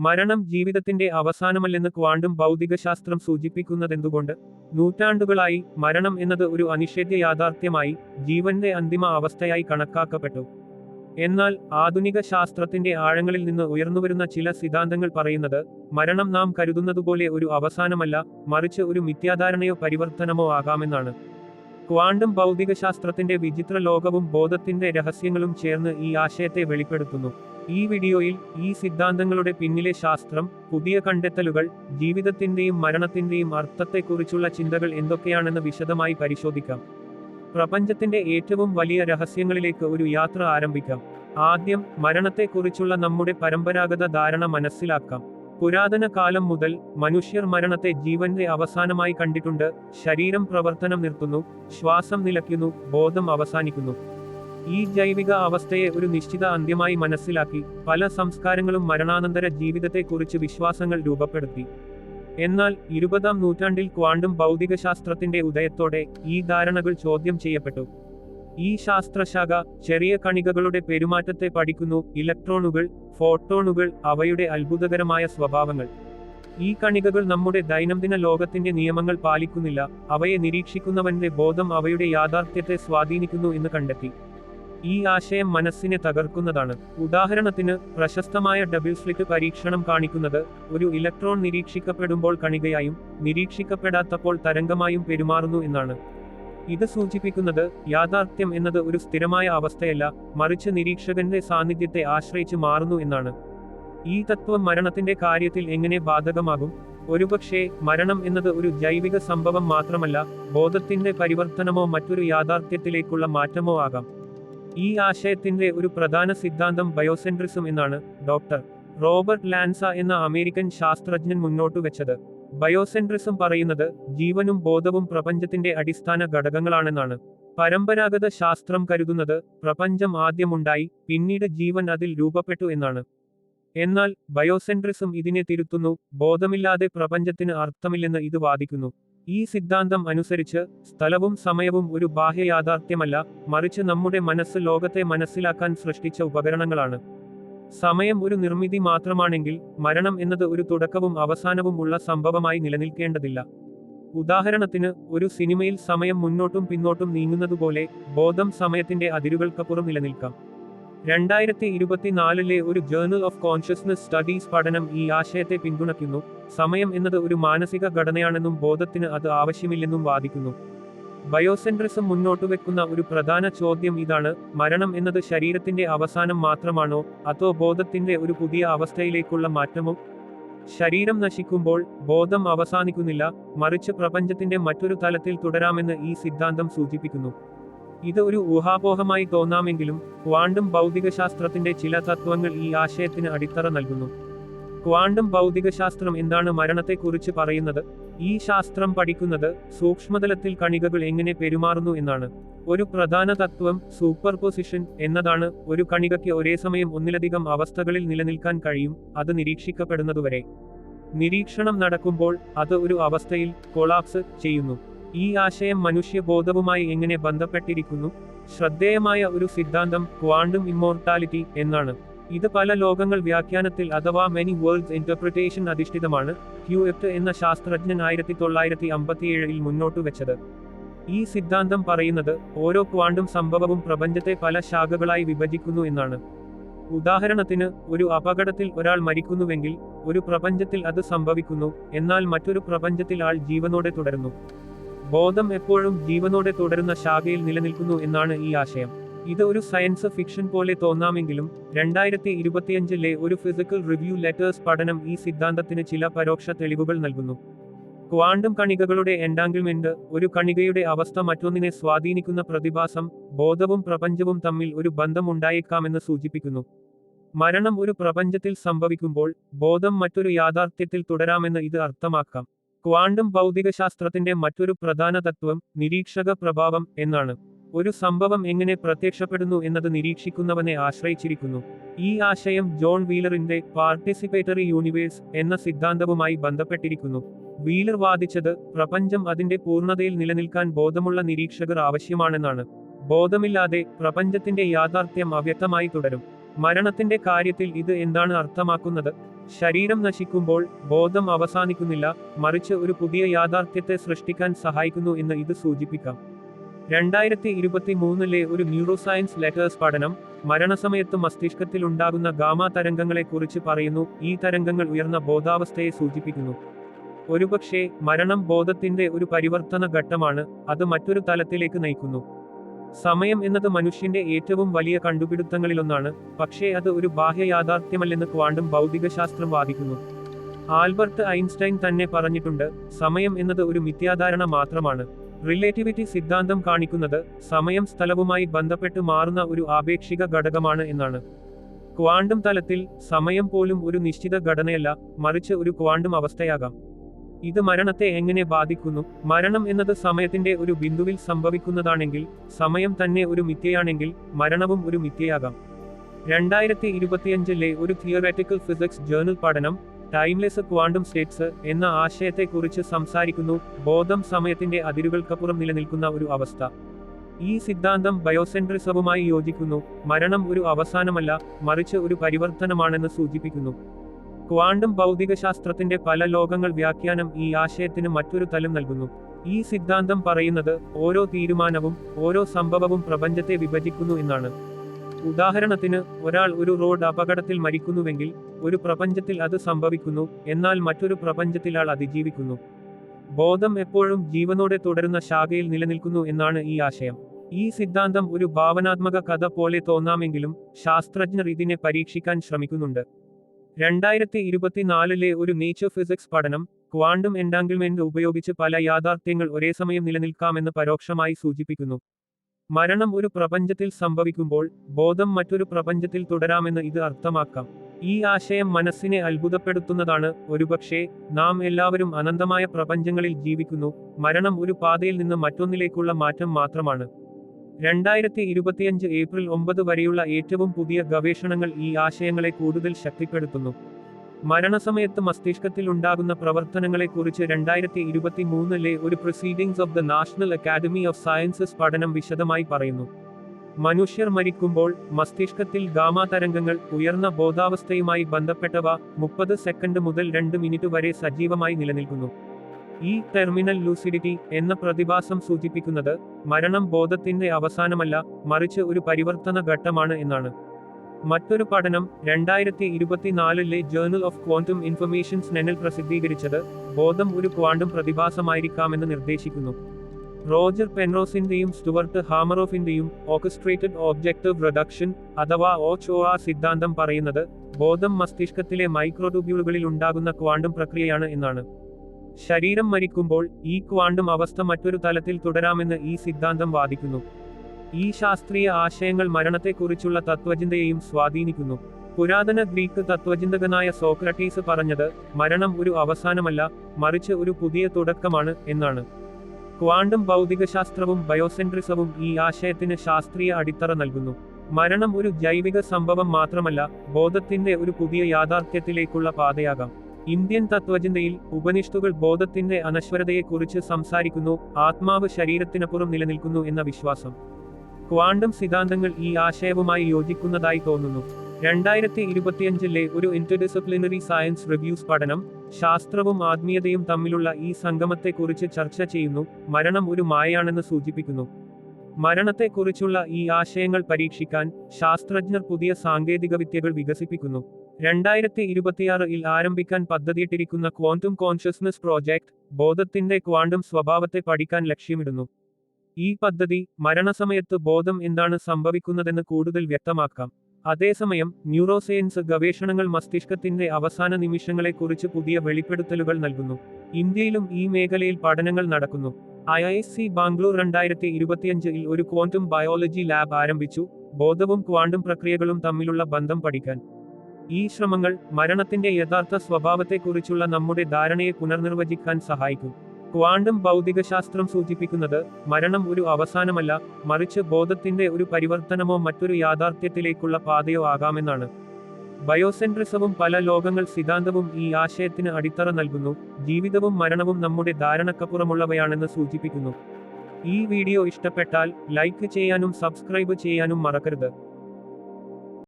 മരണം ജീവിതത്തിന്റെ അവസാനമല്ലെന്ന് ക്വാണ്ടും ഭൗതികശാസ്ത്രം സൂചിപ്പിക്കുന്നതെന്തുകൊണ്ട്? നൂറ്റാണ്ടുകളായി മരണം എന്നത് ഒരു അനിഷേധ്യ യാഥാർത്ഥ്യമായി ജീവന്റെ അന്തിമ അവസ്ഥയായി കണക്കാക്കപ്പെട്ടു. എന്നാൽ ആധുനിക ശാസ്ത്രത്തിന്റെ ആഴങ്ങളിൽ നിന്ന് ഉയർന്നുവരുന്ന ചില സിദ്ധാന്തങ്ങൾ പറയുന്നത് മരണം നാം കരുതുന്നതുപോലെ ഒരു അവസാനമല്ല മറിച്ച് ഒരു മിഥ്യാധാരണയോ പരിവർത്തനമോ ആകാമെന്നാണ്. ക്വാണ്ടം ഭൗതികശാസ്ത്രത്തിന്റെ വിചിത്ര ലോകവും ബോധത്തിന്റെ രഹസ്യങ്ങളും ചേർന്ന് ഈ ആശയത്തെ വെളിപ്പെടുത്തുന്നു. ഈ വീഡിയോയിൽ ഈ സിദ്ധാന്തങ്ങളുടെ പിന്നിലെ ശാസ്ത്രം പുതിയ കണ്ടെത്തലുകൾ ജീവിതത്തിന്റെയും മരണത്തിന്റെയും അർത്ഥത്തെക്കുറിച്ചുള്ള ചിന്തകൾ എന്തൊക്കെയാണെന്ന് വിശദമായി പരിശോധിക്കാം. പ്രപഞ്ചത്തിന്റെ ഏറ്റവും വലിയ രഹസ്യങ്ങളിലേക്ക് ഒരു യാത്ര ആരംഭിക്കാം. ആദ്യം മരണത്തെക്കുറിച്ചുള്ള നമ്മുടെ പരമ്പരാഗത ധാരണ മനസ്സിലാക്കാം. പുരാതന കാലം മുതൽ മനുഷ്യർ മരണത്തെ ജീവന്റെ അവസാനമായി കണ്ടിട്ടുണ്ട് ശരീരം പ്രവർത്തനം നിർത്തുന്നു ശ്വാസം നിലയ്ക്കുന്നു ബോധം അവസാനിക്കുന്നു. ഈ ജൈവിക അവസ്ഥയെ ഒരു നിശ്ചിത അന്ത്യമായി മനസ്സിലാക്കി പല സംസ്കാരങ്ങളും മരണാനന്തര ജീവിതത്തെക്കുറിച്ച് വിശ്വാസങ്ങൾ രൂപപ്പെടുത്തി. എന്നാൽ ഇരുപതാം നൂറ്റാണ്ടിൽ ക്വാണ്ടും ഭൗതികശാസ്ത്രത്തിന്റെ ഉദയത്തോടെ ഈ ധാരണകൾ ചോദ്യം ചെയ്യപ്പെട്ടു. ഈ ശാസ്ത്രശാഖ ചെറിയ കണികകളുടെ പെരുമാറ്റത്തെ പഠിക്കുന്നു ഇലക്ട്രോണുകൾ ഫോട്ടോണുകൾ അവയുടെ അത്ഭുതകരമായ സ്വഭാവങ്ങൾ. ഈ കണികകൾ നമ്മുടെ ദൈനംദിന ലോകത്തിന്റെ നിയമങ്ങൾ പാലിക്കുന്നില്ല അവയെ നിരീക്ഷിക്കുന്നവന്റെ ബോധം അവയുടെ യാഥാർത്ഥ്യത്തെ സ്വാധീനിക്കുന്നു എന്ന് കണ്ടെത്തി. ഈ ആശയം മനസ്സിനെ തകർക്കുന്നതാണ്. ഉദാഹരണത്തിന് പ്രശസ്തമായ ഡബിൾ സ്ലിറ്റ് പരീക്ഷണം കാണിക്കുന്നത് ഒരു ഇലക്ട്രോൺ നിരീക്ഷിക്കപ്പെടുമ്പോൾ കണികയായും നിരീക്ഷിക്കപ്പെടാത്തപ്പോൾ തരംഗമായും പെരുമാറുന്നു എന്നാണ്. ഇത് സൂചിപ്പിക്കുന്നത് യാഥാർത്ഥ്യം എന്നത് ഒരു സ്ഥിരമായ അവസ്ഥയല്ല മറിച്ച് നിരീക്ഷകന്റെ സാന്നിധ്യത്തെ ആശ്രയിച്ച് മാറുന്നു എന്നാണ്. ഈ തത്വം മരണത്തിന്റെ കാര്യത്തിൽ എങ്ങനെ ബാധകമാകും? ഒരുപക്ഷേ മരണം എന്നത് ഒരു ജൈവിക സംഭവം മാത്രമല്ല ബോധത്തിന്റെ പരിവർത്തനമോ മറ്റൊരു യാഥാർത്ഥ്യത്തിലേക്കുള്ള മാറ്റമോ ആകാം. ഈ ആശയത്തിന്റെ ഒരു പ്രധാന സിദ്ധാന്തം ബയോസെൻട്രിസം എന്നാണ് ഡോക്ടർ റോബർട്ട് ലാൻസ എന്ന അമേരിക്കൻ ശാസ്ത്രജ്ഞൻ മുന്നോട്ട് വെച്ചത്. ബയോസെൻട്രിസം പറയുന്നത് ജീവനും ബോധവും പ്രപഞ്ചത്തിന്റെ അടിസ്ഥാന ഘടകങ്ങളാണെന്നാണ്. പരമ്പരാഗത ശാസ്ത്രം കരുതുന്നത് പ്രപഞ്ചം ആദ്യമുണ്ടായി പിന്നീട് ജീവൻ അതിൽ രൂപപ്പെട്ടു എന്നാണ്. എന്നാൽ ബയോസെൻട്രിസം ഇതിനെ തിരുത്തുന്നു ബോധമില്ലാതെ പ്രപഞ്ചത്തിന് അർത്ഥമില്ലെന്ന് ഇത് വാദിക്കുന്നു. ഈ സിദ്ധാന്തം അനുസരിച്ച് സ്ഥലവും സമയവും ഒരു ബാഹ്യ യാഥാർത്ഥ്യമല്ല മറിച്ച് നമ്മുടെ മനസ്സ് ലോകത്തെ മനസ്സിലാക്കാൻ സൃഷ്ടിച്ച ഉപകരണങ്ങളാണ്. സമയം ഒരു നിർമ്മിതി മാത്രമാണെങ്കിൽ മരണം എന്നത് ഒരു തുടക്കവും അവസാനവും ഉള്ള സംഭവമായി നിലനിൽക്കേണ്ടതില്ല. ഉദാഹരണത്തിന് ഒരു സിനിമയിൽ സമയം മുന്നോട്ടും പിന്നോട്ടും നീങ്ങുന്നതുപോലെ ബോധം സമയത്തിന്റെ അതിരുകൾക്കപ്പുറം നിലനിൽക്കാം. രണ്ടായിരത്തി ഇരുപത്തിനാലിലെ ഒരു ജേർണൽ ഓഫ് കോൺഷ്യസ്നസ് സ്റ്റഡീസ് പഠനം ഈ ആശയത്തെ പിന്തുണയ്ക്കുന്നു. സമയം എന്നത് ഒരു മാനസിക ഘടനയാണെന്നും ബോധത്തിന് അത് ആവശ്യമില്ലെന്നും വാദിക്കുന്നു. ബയോസെൻട്രിസം മുന്നോട്ട് വെക്കുന്ന ഒരു പ്രധാന ചോദ്യം ഇതാണ്. മരണം എന്നത് ശരീരത്തിന്റെ അവസാനം മാത്രമാണോ? അതോ ബോധത്തിന്റെ ഒരു പുതിയ അവസ്ഥയിലേക്കുള്ള മാറ്റമോ? ശരീരം നശിക്കുമ്പോൾ ബോധം അവസാനിക്കുന്നില്ല. മറിച്ച് പ്രപഞ്ചത്തിന്റെ മറ്റൊരു തലത്തിൽ തുടരാമെന്ന് ഈ സിദ്ധാന്തം സൂചിപ്പിക്കുന്നു. ഇത് ഒരു ഊഹാപോഹമായി തോന്നാമെങ്കിലും ക്വാണ്ടും ഭൗതികശാസ്ത്രത്തിന്റെ ചില തത്വങ്ങൾ ഈ ആശയത്തിന് അടിത്തറ നൽകുന്നു. ക്വാണ്ടും ഭൗതികശാസ്ത്രം എന്താണ് മരണത്തെക്കുറിച്ച് പറയുന്നത്? ഈ ശാസ്ത്രം പഠിക്കുന്നത് സൂക്ഷ്മതലത്തിൽ കണികകൾ എങ്ങനെ പെരുമാറുന്നു എന്നാണ്. ഒരു പ്രധാന തത്വം സൂപ്പർ പൊസിഷൻ എന്നതാണ്. ഒരു കണികയ്ക്ക് ഒരേ സമയം ഒന്നിലധികം അവസ്ഥകളിൽ നിലനിൽക്കാൻ കഴിയും അത് നിരീക്ഷിക്കപ്പെടുന്നതുവരെ. നിരീക്ഷണം നടക്കുമ്പോൾ അത് ഒരു അവസ്ഥയിൽ കൊളാപ്സ് ചെയ്യുന്നു. ഈ ആശയം മനുഷ്യബോധവുമായി എങ്ങനെ ബന്ധപ്പെട്ടിരിക്കുന്നു? ശ്രദ്ധേയമായ ഒരു സിദ്ധാന്തം ക്വാണ്ടും ഇമ്മോർട്ടാലിറ്റി എന്നാണ്. ഇത് പല ലോകങ്ങൾ വ്യാഖ്യാനത്തിൽ അഥവാ മെനി വേൾഡ്സ് ഇന്റർപ്രിറ്റേഷൻ അധിഷ്ഠിതമാണ് എഫ് എന്ന ശാസ്ത്രജ്ഞൻ ആയിരത്തി തൊള്ളായിരത്തി അമ്പത്തിയേഴിൽ മുന്നോട്ട് വെച്ചത്. ഈ സിദ്ധാന്തം പറയുന്നത് ഓരോ ക്വാണ്ടും സംഭവവും പ്രപഞ്ചത്തെ പല ശാഖകളായി വിഭജിക്കുന്നു എന്നാണ്. ഉദാഹരണത്തിന് ഒരു അപകടത്തിൽ ഒരാൾ മരിക്കുന്നുവെങ്കിൽ ഒരു പ്രപഞ്ചത്തിൽ അത് സംഭവിക്കുന്നു എന്നാൽ മറ്റൊരു പ്രപഞ്ചത്തിൽ ആൾ ജീവനോടെ തുടരുന്നു. ബോധം എപ്പോഴും ജീവനോടെ തുടരുന്ന ശാഖയിൽ നിലനിൽക്കുന്നു എന്നാണ് ഈ ആശയം. ഇത് ഒരു സയൻസ് ഫിക്ഷൻ പോലെ തോന്നാമെങ്കിലും രണ്ടായിരത്തി ഇരുപത്തിയഞ്ചിലെ ഒരു ഫിസിക്കൽ റിവ്യൂ ലെറ്റേഴ്സ് പഠനം ഈ സിദ്ധാന്തത്തിന് ചില പരോക്ഷ തെളിവുകൾ നൽകുന്നു. ക്വാണ്ടം കണികകളുടെ എൻഡാങ്കിൾമെന്റ് ഒരു കണികയുടെ അവസ്ഥ മറ്റൊന്നിനെ സ്വാധീനിക്കുന്ന പ്രതിഭാസം ബോധവും പ്രപഞ്ചവും തമ്മിൽ ഒരു ബന്ധം ഉണ്ടായേക്കാമെന്ന് സൂചിപ്പിക്കുന്നു. മരണം ഒരു പ്രപഞ്ചത്തിൽ സംഭവിക്കുമ്പോൾ ബോധം മറ്റൊരു യാഥാർത്ഥ്യത്തിൽ തുടരാമെന്ന് ഇത് അർത്ഥമാക്കാം. ക്വാണ്ടം ഭൗതികശാസ്ത്രത്തിന്റെ മറ്റൊരു പ്രധാന തത്വം നിരീക്ഷക പ്രഭാവം എന്നാണ്. ഒരു സംഭവം എങ്ങനെ പ്രത്യക്ഷപ്പെടുന്നു എന്നത് നിരീക്ഷിക്കുന്നവനെ ആശ്രയിച്ചിരിക്കുന്നു. ഈ ആശയം ജോൺ വീലറിന്റെ പാർട്ടിസിപ്പേറ്ററി യൂണിവേഴ്സ് എന്ന സിദ്ധാന്തവുമായി ബന്ധപ്പെട്ടിരിക്കുന്നു. വീലർ വാദിച്ചത് പ്രപഞ്ചം അതിന്റെ പൂർണതയിൽ നിലനിൽക്കാൻ ബോധമുള്ള നിരീക്ഷകർ ആവശ്യമാണെന്നാണ്. ബോധമില്ലാതെ പ്രപഞ്ചത്തിന്റെ യാഥാർത്ഥ്യം അവ്യക്തമായി തുടരും. മരണത്തിന്റെ കാര്യത്തിൽ ഇത് എന്താണ് അർത്ഥമാക്കുന്നത്? ശരീരം നശിക്കുമ്പോൾ ബോധം അവസാനിക്കുന്നില്ല മറിച്ച് ഒരു പുതിയ യാഥാർത്ഥ്യത്തെ സൃഷ്ടിക്കാൻ സഹായിക്കുന്നു എന്ന് ഇത് സൂചിപ്പിക്കാം. രണ്ടായിരത്തി ഇരുപത്തി മൂന്നിലെ ഒരു ന്യൂറോസയൻസ് ലെറ്റേഴ്സ് പഠനം മരണസമയത്ത് മസ്തിഷ്കത്തിൽ ഉണ്ടാകുന്ന ഗാമ തരംഗങ്ങളെക്കുറിച്ച് പറയുന്നു ഈ തരംഗങ്ങൾ ഉയർന്ന ബോധാവസ്ഥയെ സൂചിപ്പിക്കുന്നു. ഒരുപക്ഷേ മരണം ബോധത്തിന്റെ ഒരു പരിവർത്തന ഘട്ടമാണ് അത് മറ്റൊരു തലത്തിലേക്ക് നയിക്കുന്നു. സമയം എന്നത് മനുഷ്യന്റെ ഏറ്റവും വലിയ കണ്ടുപിടുത്തങ്ങളിലൊന്നാണ് പക്ഷേ അത് ഒരു ബാഹ്യ യാഥാർത്ഥ്യമല്ലെന്ന് ക്വാണ്ടം ഭൗതികശാസ്ത്രം വാദിക്കുന്നു. ആൽബർട്ട് ഐൻസ്റ്റൈൻ തന്നെ പറഞ്ഞിട്ടുണ്ട് സമയം എന്നത് ഒരു മിഥ്യാധാരണ മാത്രമാണ്. റിലേറ്റിവിറ്റി സിദ്ധാന്തം കാണിക്കുന്നത് സമയം സ്ഥലവുമായി ബന്ധപ്പെട്ട് മാറുന്ന ഒരു ആപേക്ഷിക ഘടകമാണ് എന്നാണ്. ക്വാണ്ടം തലത്തിൽ സമയം പോലും ഒരു നിശ്ചിത ഘടനയല്ല മറിച്ച് ഒരു ക്വാണ്ടം അവസ്ഥയാകാം. ഇത് മരണത്തെ എങ്ങനെ ബാധിക്കുന്നു? മരണം എന്നത് സമയത്തിന്റെ ഒരു ബിന്ദുവിൽ സംഭവിക്കുന്നതാണെങ്കിൽ സമയം തന്നെ ഒരു മിഥ്യയാണെങ്കിൽ മരണവും ഒരു മിഥ്യയാകാം. രണ്ടായിരത്തി ഇരുപത്തിയഞ്ചിലെ ഒരു തിയററ്റിക്കൽ ഫിസിക്സ് ജേർണൽ പഠനം ടൈംലെസ് ക്വാണ്ടം സ്റ്റേറ്റ്സ് എന്ന ആശയത്തെക്കുറിച്ച് സംസാരിക്കുന്നു ബോധം സമയത്തിന്റെ അതിരുകൾക്കപ്പുറം നിലനിൽക്കുന്ന ഒരു അവസ്ഥ. ഈ സിദ്ധാന്തം ബയോസെൻട്രിസവുമായി യോജിക്കുന്നു മരണം ഒരു അവസാനമല്ല മറിച്ച് ഒരു പരിവർത്തനമാണെന്ന് സൂചിപ്പിക്കുന്നു. ക്വാണ്ടം ഭൗതികശാസ്ത്രത്തിന്റെ പല ലോകങ്ങൾ വ്യാഖ്യാനം ഈ ആശയത്തിന് മറ്റൊരു തലം നൽകുന്നു. ഈ സിദ്ധാന്തം പറയുന്നത് ഓരോ തീരുമാനവും ഓരോ സംഭവവും പ്രപഞ്ചത്തെ വിഭജിക്കുന്നു എന്നാണ്. ഉദാഹരണത്തിന് ഒരാൾ ഒരു റോഡ് അപകടത്തിൽ മരിക്കുന്നുവെങ്കിൽ ഒരു പ്രപഞ്ചത്തിൽ അത് സംഭവിക്കുന്നു എന്നാൽ മറ്റൊരു പ്രപഞ്ചത്തിൽ ആൾ അതിജീവിക്കുന്നു. ബോധം എപ്പോഴും ജീവനോടെ തുടരുന്ന ശാഖയിൽ നിലനിൽക്കുന്നു എന്നാണ് ഈ ആശയം. ഈ സിദ്ധാന്തം ഒരു ഭാവനാത്മക കഥ പോലെ തോന്നാമെങ്കിലും ശാസ്ത്രജ്ഞർ ഇതിനെ പരീക്ഷിക്കാൻ ശ്രമിക്കുന്നുണ്ട്. രണ്ടായിരത്തി ഇരുപത്തിനാലിലെ ഒരു നേച്ചർ ഫിസിക്സ് പഠനം ക്വാണ്ടം എൻഡാങ്കിൾമെന്റ് ഉപയോഗിച്ച് പല യാഥാർത്ഥ്യങ്ങൾ ഒരേ സമയം നിലനിൽക്കാമെന്ന് പരോക്ഷമായി സൂചിപ്പിക്കുന്നു. മരണം ഒരു പ്രപഞ്ചത്തിൽ സംഭവിക്കുമ്പോൾ ബോധം മറ്റൊരു പ്രപഞ്ചത്തിൽ തുടരാമെന്ന് ഇത് അർത്ഥമാക്കാം. ഈ ആശയം മനസ്സിനെ അത്ഭുതപ്പെടുത്തുന്നതാണ്. ഒരുപക്ഷെ നാം എല്ലാവരും അനന്തമായ പ്രപഞ്ചങ്ങളിൽ ജീവിക്കുന്നു മരണം ഒരു പാതയിൽ നിന്ന് മറ്റൊന്നിലേക്കുള്ള മാറ്റം മാത്രമാണ്. രണ്ടായിരത്തി ഇരുപത്തിയഞ്ച് ഏപ്രിൽ ഒമ്പത് വരെയുള്ള ഏറ്റവും പുതിയ ഗവേഷണങ്ങൾ ഈ ആശയങ്ങളെ കൂടുതൽ ശക്തിപ്പെടുത്തുന്നു. മരണസമയത്ത് മസ്തിഷ്കത്തിൽ ഉണ്ടാകുന്ന പ്രവർത്തനങ്ങളെക്കുറിച്ച് രണ്ടായിരത്തി ഇരുപത്തി മൂന്നിലെ ഒരു proceedings of the national academy of sciences പഠനം വിശദമായി പറയുന്നു. മനുഷ്യർ മരിക്കുമ്പോൾ മസ്തിഷ്കത്തിൽ ഗാമാ തരംഗങ്ങൾ ഉയർന്ന ബോധാവസ്ഥയുമായി ബന്ധപ്പെട്ടവ മുപ്പത് സെക്കൻഡ് മുതൽ രണ്ട് മിനിറ്റ് വരെ സജീവമായി നിലനിൽക്കുന്നു. ഈ ടെർമിനൽ ലൂസിഡിറ്റി എന്ന പ്രതിഭാസം സൂചിപ്പിക്കുന്നത് മരണം ബോധത്തിന്റെ അവസാനമല്ല മറിച്ച് ഒരു പരിവർത്തന ഘട്ടമാണ് എന്നാണ്. മറ്റൊരു പഠനം രണ്ടായിരത്തി ഇരുപത്തിനാലിലെ ജേർണൽ ഓഫ് ക്വാണ്ടം ഇൻഫർമേഷൻ നെനിൽ പ്രസിദ്ധീകരിച്ചത് ബോധം ഒരു ക്വാണ്ടം പ്രതിഭാസമായിരിക്കാമെന്ന് നിർദ്ദേശിക്കുന്നു. റോജർ പെൻറോസിന്റെയും സ്റ്റുവർട്ട് ഹാമറോഫിന്റെയും ഓർക്കസ്ട്രേറ്റഡ് ഓബ്ജക്റ്റീവ് റിഡക്ഷൻ അഥവാ ഓച്ച് ഒ സിദ്ധാന്തം പറയുന്നത് ബോധം മസ്തിഷ്കത്തിലെ മൈക്രോട്യൂബ്യൂളുകളിൽ ഉണ്ടാകുന്ന ക്വാണ്ടം പ്രക്രിയയാണ് എന്നാണ്. ശരീരം മരിക്കുമ്പോൾ ഈ ക്വാണ്ടും അവസ്ഥ മറ്റൊരു തലത്തിൽ തുടരാമെന്ന് ഈ സിദ്ധാന്തം വാദിക്കുന്നു. ഈ ശാസ്ത്രീയ ആശയങ്ങൾ മരണത്തെക്കുറിച്ചുള്ള തത്വചിന്തയെയും സ്വാധീനിക്കുന്നു. പുരാതന ഗ്രീക്ക് തത്വചിന്തകനായ സോക്രട്ടീസ് പറഞ്ഞത് മരണം ഒരു അവസാനമല്ല മറിച്ച് ഒരു പുതിയ തുടക്കമാണ് എന്നാണ്. ക്വാണ്ടും ഭൗതികശാസ്ത്രവും ബയോസെൻട്രിസവും ഈ ആശയത്തിന് ശാസ്ത്രീയ അടിത്തറ നൽകുന്നു. മരണം ഒരു ജൈവിക സംഭവം മാത്രമല്ല ബോധത്തിന്റെ ഒരു പുതിയ യാഥാർത്ഥ്യത്തിലേക്കുള്ള പാതയാകാം. ഇന്ത്യൻ തത്വചിന്തയിൽ ഉപനിഷത്തുകൾ ബോധത്തിന്റെ അനശ്വരതയെക്കുറിച്ച് സംസാരിക്കുന്നു ആത്മാവ് ശരീരത്തിനപ്പുറം നിലനിൽക്കുന്നു എന്ന വിശ്വാസം. ക്വാണ്ടം സിദ്ധാന്തങ്ങൾ ഈ ആശയവുമായി യോജിക്കുന്നതായി തോന്നുന്നു. രണ്ടായിരത്തി ഇരുപത്തിയഞ്ചിലെ ഒരു ഇന്റർഡിസിപ്ലിനറി സയൻസ് റിവ്യൂസ് പഠനം ശാസ്ത്രവും ആത്മീയതയും തമ്മിലുള്ള ഈ സംഗമത്തെക്കുറിച്ച് ചർച്ച ചെയ്യുന്നു മരണം ഒരു മായയാണെന്ന് സൂചിപ്പിക്കുന്നു. മരണത്തെക്കുറിച്ചുള്ള ഈ ആശയങ്ങൾ പരീക്ഷിക്കാൻ ശാസ്ത്രജ്ഞർ പുതിയ സാങ്കേതികവിദ്യകൾ വികസിപ്പിക്കുന്നു. രണ്ടായിരത്തി ഇരുപത്തിയാറിൽ ആരംഭിക്കാൻ പദ്ധതിയിട്ടിരിക്കുന്ന ക്വാണ്ടം കോൺഷ്യസ്നസ് പ്രോജക്ട് ബോധത്തിന്റെ ക്വാണ്ടം സ്വഭാവത്തെ പഠിക്കാൻ ലക്ഷ്യമിടുന്നു. ഈ പദ്ധതി മരണസമയത്ത് ബോധം എന്താണ് സംഭവിക്കുന്നതെന്ന് കൂടുതൽ വ്യക്തമാക്കാം. അതേസമയം ന്യൂറോസയൻസ് ഗവേഷണങ്ങൾ മസ്തിഷ്കത്തിന്റെ അവസാന നിമിഷങ്ങളെക്കുറിച്ച് പുതിയ വെളിപ്പെടുത്തലുകൾ നൽകുന്നു. ഇന്ത്യയിലും ഈ മേഖലയിൽ പഠനങ്ങൾ നടക്കുന്നു. ഐ ഐ സി ബാംഗ്ലൂർ രണ്ടായിരത്തി ഇരുപത്തിയഞ്ചിൽ ഒരു ക്വാണ്ടം ബയോളജി ലാബ് ആരംഭിച്ചു ബോധവും ക്വാണ്ടം പ്രക്രിയകളും തമ്മിലുള്ള ബന്ധം പഠിക്കാൻ. ഈ ശ്രമങ്ങൾ മരണത്തിന്റെ യഥാർത്ഥ സ്വഭാവത്തെക്കുറിച്ചുള്ള നമ്മുടെ ധാരണയെ പുനർനിർവചിക്കാൻ സഹായിക്കും. ക്വാണ്ടം ഭൗതികശാസ്ത്രം സൂചിപ്പിക്കുന്നത് മരണം ഒരു അവസാനമല്ല മറിച്ച് ബോധത്തിന്റെ ഒരു പരിവർത്തനമോ മറ്റൊരു യാഥാർത്ഥ്യത്തിലേക്കുള്ള പാതയോ ആകാമെന്നാണ്. ബയോസെൻട്രിസവും പല ലോകങ്ങൾ സിദ്ധാന്തവും ഈ ആശയത്തിന് അടിത്തറ നൽകുന്നു ജീവിതവും മരണവും നമ്മുടെ ധാരണക്കപ്പുറമുള്ളവയാണെന്ന് സൂചിപ്പിക്കുന്നു. ഈ വീഡിയോ ഇഷ്ടപ്പെട്ടാൽ ലൈക്ക് ചെയ്യാനും സബ്സ്ക്രൈബ് ചെയ്യാനും മറക്കരുത്.